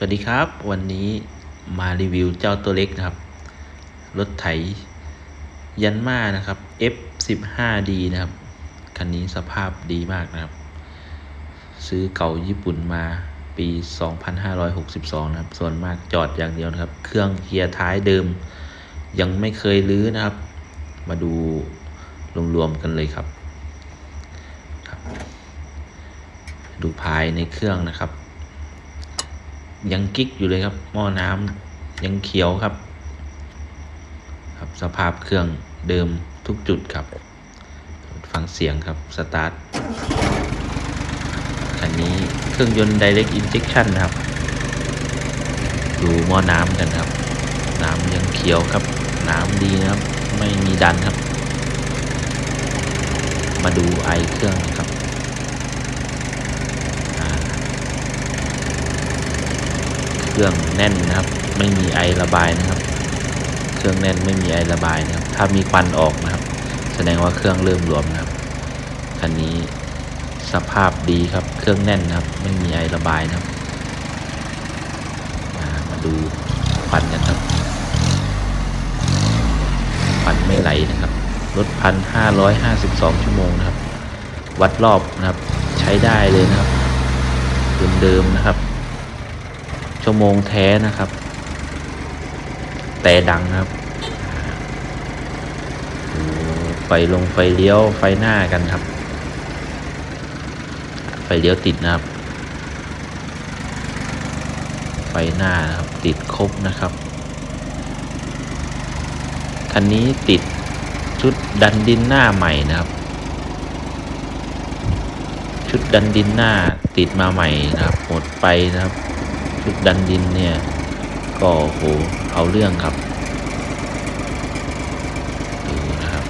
สวัสดีครับ วันนี้มารีวิวเจ้าตัวเล็กนะครับ รถไถยันมานะครับ F15D นะครับ คันนี้สภาพดีมากนะครับ ซื้อเก่าญี่ปุ่นมาปี 2562 นะครับ ส่วนมากจอดอย่างเดียวนะครับ เครื่องเกียร์ท้ายเดิม ยังไม่เคยลื้อนะครับ มาดูรวมๆกันเลยครับ ดูภายในเครื่องนะครับ ยังกิ๊กอยู่เลยครับ หม้อน้ำยังเขียวครับ ครับสภาพเครื่องเดิมทุกจุดครับ ฟังเสียงครับ สตาร์ทคันนี้เครื่องยนต์ Direct Injection นะครับ ดูหม้อน้ำกันครับ น้ำยังเขียวครับ น้ำดีนะครับ ไม่มีดันครับ มาดูไอเครื่องครับอ่า เครื่องแน่นนะครับ ไม่มีไอระบายนะครับ เครื่องแน่นไม่มีไอระบายนะครับ ถ้ามีควันออกนะครับ แสดงว่าเครื่องเริ่มรวมนะครับคันนี้สภาพดีครับ เครื่องแน่นนะครับ ไม่มีไอระบายนะครับอ่ามาดูควันกันครับควันไม่ไหลนะครับรถพันห้าร้อยห้าสิบสองชั่วโมงนะครับ วัดรอบนะครับ ใช้ได้เลยนะครับเดิมๆนะครับ ชั่วโมงแท้นะครับ แต่ดังนะครับไฟลงไฟเลี้ยวไฟหน้ากันครับ ไฟเลี้ยวติดนะครับ ไฟหน้านะครับ ติดครบนะครับ คันนี้ติดชุดดันดินหน้าใหม่นะครับ ชุดดันดินหน้าติดมาใหม่นะครับ หมดไปนะครับ ชุดดันดินเนี่ย ก็โหเอาเรื่องครับดูนะครับ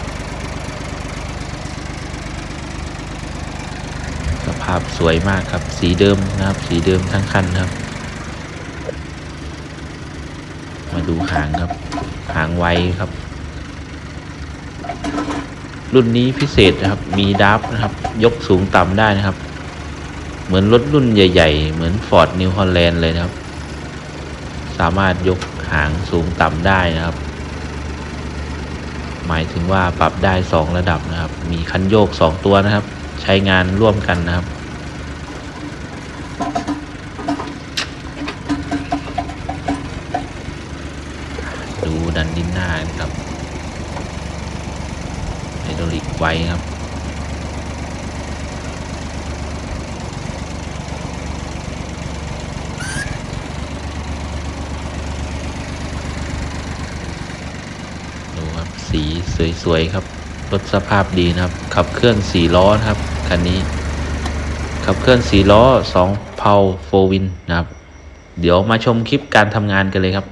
สภาพสวยมากครับ สีเดิมนะครับ สีเดิมทั้งคันครับ มาดูหางครับ หางไวครับรุ่นนี้พิเศษนะครับ มีดับนะครับ ยกสูงต่ำได้นะครับ เหมือนรถรุ่นใหญ่ ๆ เหมือน Ford New Holland เลยนะครับ สามารถยกหางสูงต่ำได้นะครับ หมายถึงว่าปรับได้สองระดับนะครับ มีคันโยกสองตัวนะครับ ใช้งานร่วมกันนะครับดูดันดินหน้านะครับไฮดรอลิกไว้ครับ ดูครับ สวยๆครับรถสภาพดีนะครับ ขับเคลื่อนสี่ล้อนะครับคันนี้ ขับเคลื่อนสี่ล้อสองเพาโฟวินนะครับ เดี๋ยวมาชมคลิปการทำงานกันเลยครับ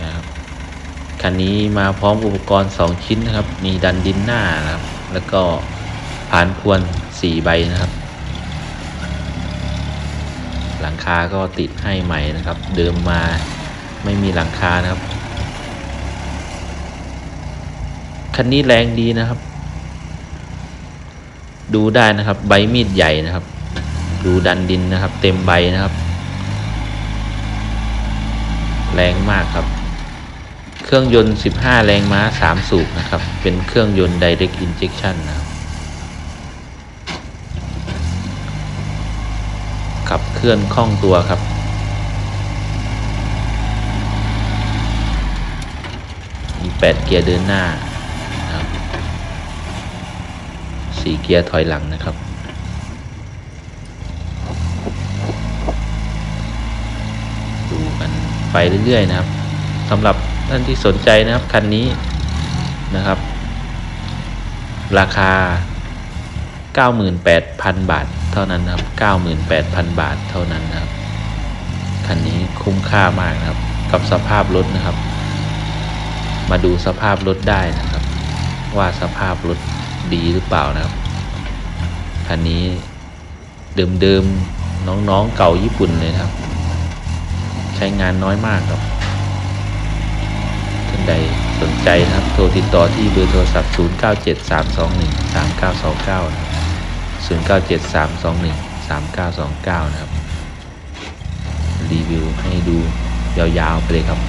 นะครับคันนี้มาพร้อมอุปกรณ์ 2 ชิ้นนะครับ มีดันดินหน้านะครับ แล้วก็ผานพวน4ใบนะครับ หลังคาก็ติดให้ใหม่นะครับ เดิมมา ไม่มีหลังคานะครับ คันนี้แรงดีนะครับ ดูได้นะครับ ใบมีดใหญ่นะครับ ดูดันดินนะครับ เต็มใบนะครับ แรงมากครับ เครื่องยนต์ 15 แรงม้า 3 สูบนะครับ เป็นเครื่องยนต์ Direct Injection นะครับขับเคลื่อนคล่องตัวครับ 8 เกียร์เดินหน้านะครับ4เกียร์ถอยหลังนะครับ ดูกันไปเรื่อยๆนะครับสำหรับท่านที่สนใจนะครับคันนี้นะครับ ราคา 98,000 บาท เท่านั้นนะครับ 98,000 บาทเท่านั้นนะครับคันนี้คุ้มค่ามากนะครับ กับสภาพรถนะครับ มาดูสภาพรถได้นะครับ ว่าสภาพรถดีหรือเปล่านะครับคันนี้เดิมๆน้องๆเก่าญี่ปุ่นเลยครับ ใช้งานน้อยมากครับท่านใดสนใจครับโทรติดต่อที่เบอร์โทรศัพท์ 0973213929 นะครับ0973213929 นะครับ รีวิวให้ดูยาวๆไปเลยครับ